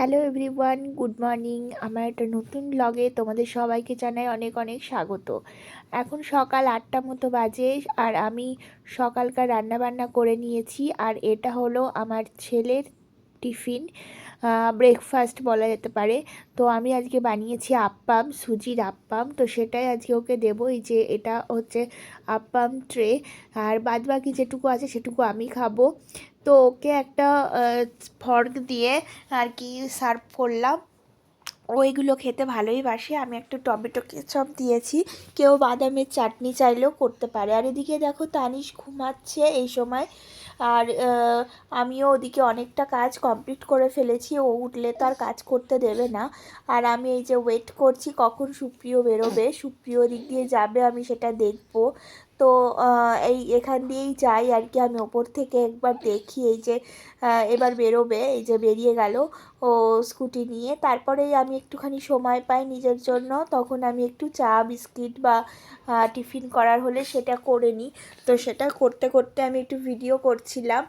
Hello everyone, good morning. আমার একটা নতুন ব্লগে তোমাদের সবাইকে জানাই অনেক অনেক স্বাগত। এখন সকাল আটটা মতো বাজে আর আমি সকালকার রান্নাবান্না করে নিয়েছি। আর এটা হলো আমার ছেলের টিফিন ব্রেকফাস্ট বলা যেতে পারে। তো আমি আজকে বানিয়েছি আপ্পাম সুজির আপ্পাম তো সেটাই আজকে ওকে দেবো। এই যে এটা হচ্ছে আপ্পাম ট্রে আর বাদ বাকি যেটুকু আছে সেটুকু আমি খাব। তো ওকে একটা ফর্ক দিয়ে আর কি সার্ভ করলাম। ওইগুলো খেতে ভালোই বাসে। আমি একটা টমেটো কেচাপ দিয়েছি। কেউ বাদামের চাটনি চাইলেও করতে পারে। আর এদিকে দেখো তানিশ ঘুমাচ্ছে এই সময়। আর আমিও ওদিকে অনেকটা কাজ কমপ্লিট করে ফেলেছি। ও উঠলে তো আর কাজ করতে দেবে না। আর আমি এই যে ওয়েট করছি কখন সুপ্রিয় বেরোবে, সুপ্রিয় দিক দিয়ে যাবে আমি সেটা দেখব। তো এই এখান দিয়েই যাই আর কি। আমি ওপর থেকে একবার দেখি, এই যে এবার বেরোবে, এই যে বেরিয়ে গেল ও স্কুটি নিয়ে। তারপরেই আমি একটুখানি সময় পাই নিজের জন্য। তখন আমি একটু চা, বিস্কিট বা টিফিন করার হলে সেটা করে নিই। তো সেটা করতে করতে আমি একটু ভিডিও করছিলাম।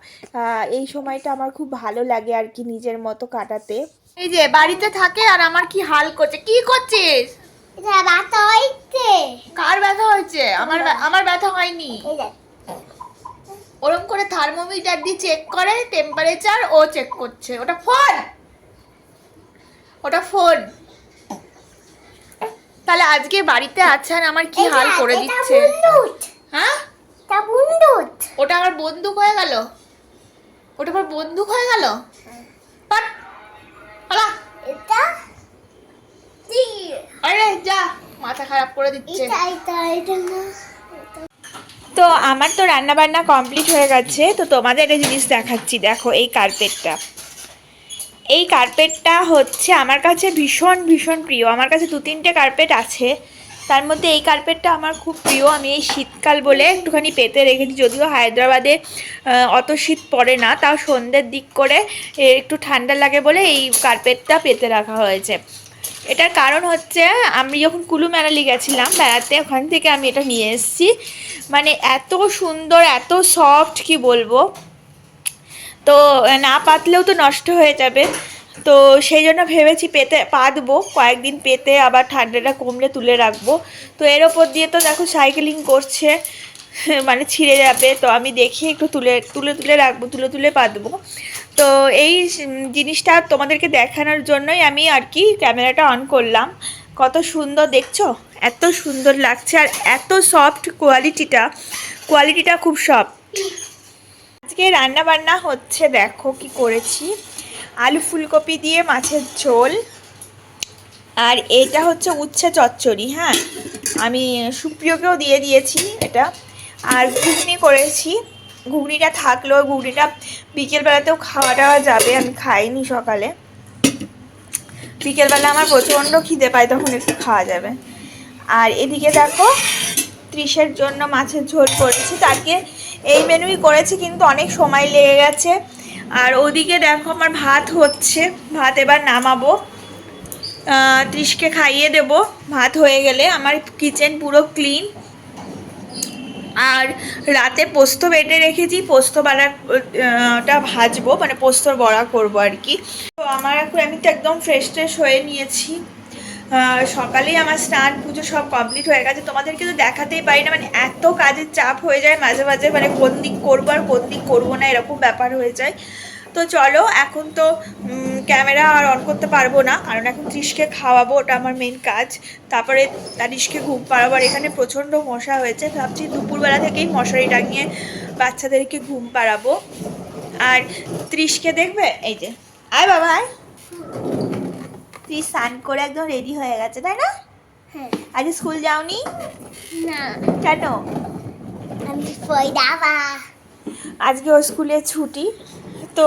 এই সময়টা আমার খুব ভালো লাগে আর কি নিজের মতো কাটাতে। এই যে, বাড়িতে থাকে আর আমার কি হাল করছে? কি করছিস? এটা ব্যথা হয়েছে। কার ব্যথা হয়েছে? আমার ব্যা- আমার ব্যথা হয়নি। ওরম করে থার্মোমিটার দিয়ে চেক করে টেম্পারেচার ও চেক করছে। ওটা ফোন ওটা ফোন তাহলে আজকে বাড়িতে আছেন আমার কি হাল করে দিচ্ছে? হ্যাঁ? ওটা আমার বন্দুক হয়ে গেল। ওটা আমার বন্দুক হয়ে গেল? মাথা খারাপ করে দিচ্ছে। তো আমার তো রান্না বান্না কমপ্লিট হয়ে গেছে তো তোমাদের একটা জিনিস দেখাচ্ছি। দেখো এই কার্পেটটা। এই কার্পেটটা হচ্ছে আমার কাছে ভীষণ ভীষণ প্রিয়। আমার কাছে দু তিনটে কার্পেট আছে। তার মধ্যে এই কার্পেটটা আমার খুব প্রিয়। আমি এই শীতকাল বলে একটুখানি পেতে রেখেছি যদিও হায়দ্রাবাদে অত শীত পড়ে না। তাও সন্ধ্যের দিক করে একটু ঠান্ডা লাগে বলে এই কার্পেটটা পেতে রাখা হয়েছে। এটার কারণ হচ্ছে আমি যখন কুলু মেলালি গেছিলাম বেড়াতে, ওখান থেকে আমি এটা নিয়ে এসেছি। মানে এত সুন্দর, এত সফট কি বলব? তো না পাতলেও তো নষ্ট হয়ে যাবে। তো সেই জন্য ভেবেছি পেতে, পাতবো, কয়েকদিন পেতে, আবার ঠান্ডাটা কমলে তুলে রাখব। তো এর ওপর দিয়ে তো দেখো সাইকেলিং করছে মানে ছিঁড়ে যাবে। তো আমি দেখি একটু তুলে তুলে তুলে রাখব, তুলে তুলে পাতবো। তো এই জিনিসটা তোমাদেরকে দেখানোর জন্যই আমি আর কি ক্যামেরাটা অন করলাম। কত সুন্দর দেখছ? এত সুন্দর লাগছে আর এত সফট কোয়ালিটিটা কোয়ালিটিটা খুব সফট আজকে রান্না বান্না হচ্ছে দেখো কি করেছি। আলু ফুলকপি দিয়ে মাছের ঝোল। আর এটা হচ্ছে উচ্ছে চচ্চড়ি হ্যাঁ? আমি সুপ্রিয়কেও দিয়ে দিয়েছি এটা। আর ঘুগনি করেছি। ঘুগনিটা থাকল ঘুগনিটা বিকেলবেলাতেও খাওয়া টাওয়া যাবে, আমি খাইনি সকালে। বিকেলবেলা আমার প্রচণ্ড খিদে পায়, তখন একটু খাওয়া যাবে। আর এদিকে দেখো, ত্রিশের জন্য মাছের ঝোল করেছি। তাকে এই মেনুই করেছি, কিন্তু অনেক সময় লেগে গেছে। আর ওদিকে দেখো, আমার ভাত হচ্ছে, ভাত এবার নামাবো। ত্রিশকে খাইয়ে দেব। ভাত হয়ে গেলে আমার কিচেন পুরো ক্লিন আর রাতে পোস্ত বেটে রেখেছি, পোস্ত বাড়াটা ভাজবো মানে পোস্তর বড়া করব আর কি। তো আমার এখন, আমি তো একদম ফ্রেশ ট্রেশ হয়ে নিয়েছি। সকালেই আমার স্নান, পুজো সব কমপ্লিট হয়ে গেছে। তোমাদেরকে তো দেখাতেই পারি না মানে এত কাজের চাপ হয়ে যায় মাঝে মাঝে মানে কোন দিক করব আর কোন দিক করব না, এরকম ব্যাপার হয়ে যায়। তো চলো এখন তো ক্যামেরা আর অন করতে পারব না কারণ এখন ত্রিশকে খাওয়াবো ওটা আমার মেন কাজ। তারপরে তারিশকে ঘুম পাড়াবার এখানে প্রচণ্ড মশা হয়েছে ভাবছি দুপুরবেলা থেকেই মশারি টাঙিয়ে বাচ্চাদেরকে ঘুম পাড়াবো। আর ত্রিশকে দেখবে? এই যে। আয় বাবা আয়। ত্রিশ স্নান করে একদম রেডি হয়ে গেছে তাই না? হ্যাঁ। আজ স্কুল যাওনি? না। কেন? আজকে ও স্কুলে ছুটি। তো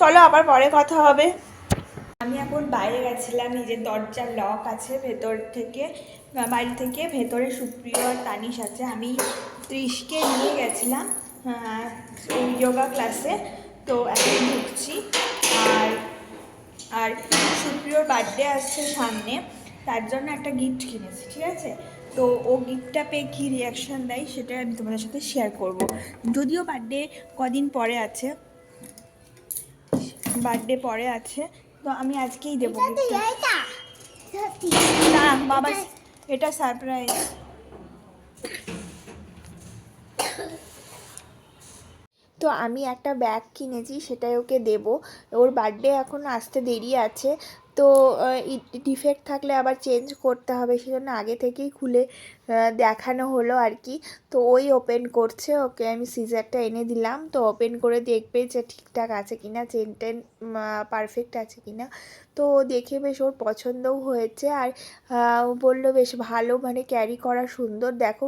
চলো আবার পরে কথা হবে। আমি এখন বাইরে গেছিলাম নিজের দরজার লক আছে ভেতর থেকে, বাড়ি থেকে, ভেতরে সুপ্রিয় আর তানিশ আছে। আমি ত্রিশকে নিয়ে গেছিলাম যোগা ক্লাসে তো এখন ঢুকছি, আর আর সুপ্রিয়র বার্থডে আসছে সামনে, তার জন্য একটা গিফট কিনেছি, ঠিক আছে? তো ও গিফটটা পেয়ে কী রিয়াকশান দেয় সেটা আমি তোমাদের সাথে শেয়ার করব। যদিও বার্থডে কদিন পরে আছে বার্থডে পরে আছে তো আমি আজকেই দেবো না বাবা এটা- এটা সারপ্রাইজ তো আমি একটা ব্যাগ কিনেছি সেটাই ওকে দেব। ওর বার্থডে এখন আসতে দেরি আছে তো ডিফেক্ট থাকলে আবার চেঞ্জ করতে হবে, সেজন্য আগে থেকেই খুলে দেখানো হলো আর কি। তো ওই ওপেন করছে, ওকে আমি সিজারটা এনে দিলাম। তো ওপেন করে দেখবে যে ঠিকঠাক আছে কি না চেন টেন পারফেক্ট আছে কি না তো দেখে বেশ ওর পছন্দও হয়েছে আর বলল বেশ ভালো মানে ক্যারি করা সুন্দর। দেখো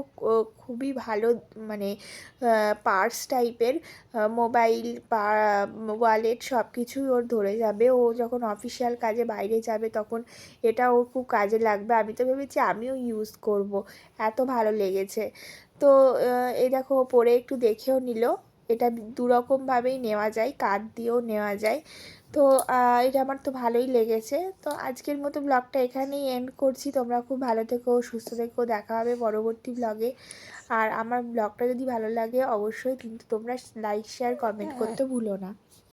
খুবই ভালো মানে পার্স টাইপের মোবাইল বা ওয়ালেট সব কিছুই ওর ধরে যাবে। ও যখন অফিসিয়াল কাজে বাইরে যাবে তখন এটা ওর খুব কাজে লাগবে। আমি তো ভেবেছি আমিও ইউজ করব। এত ভালো লেগেছে। তো এই দেখো পরে একটু দেখেও নিল। এটা দুরকমভাবেই নেওয়া যায় কার্ড দিয়েও নেওয়া যায়। তো এটা আমার তো ভালোই লেগেছে। তো আজকের মতো ব্লগটা এখানেই এন্ড করছি। তোমরা খুব ভালো থেকো সুস্থ থেকো। দেখা হবে পরবর্তী ব্লগে আর আমার ব্লগটা যদি ভালো লাগে অবশ্যই কিন্তু তোমরা লাইক শেয়ার কমেন্ট করতে ভুলো না।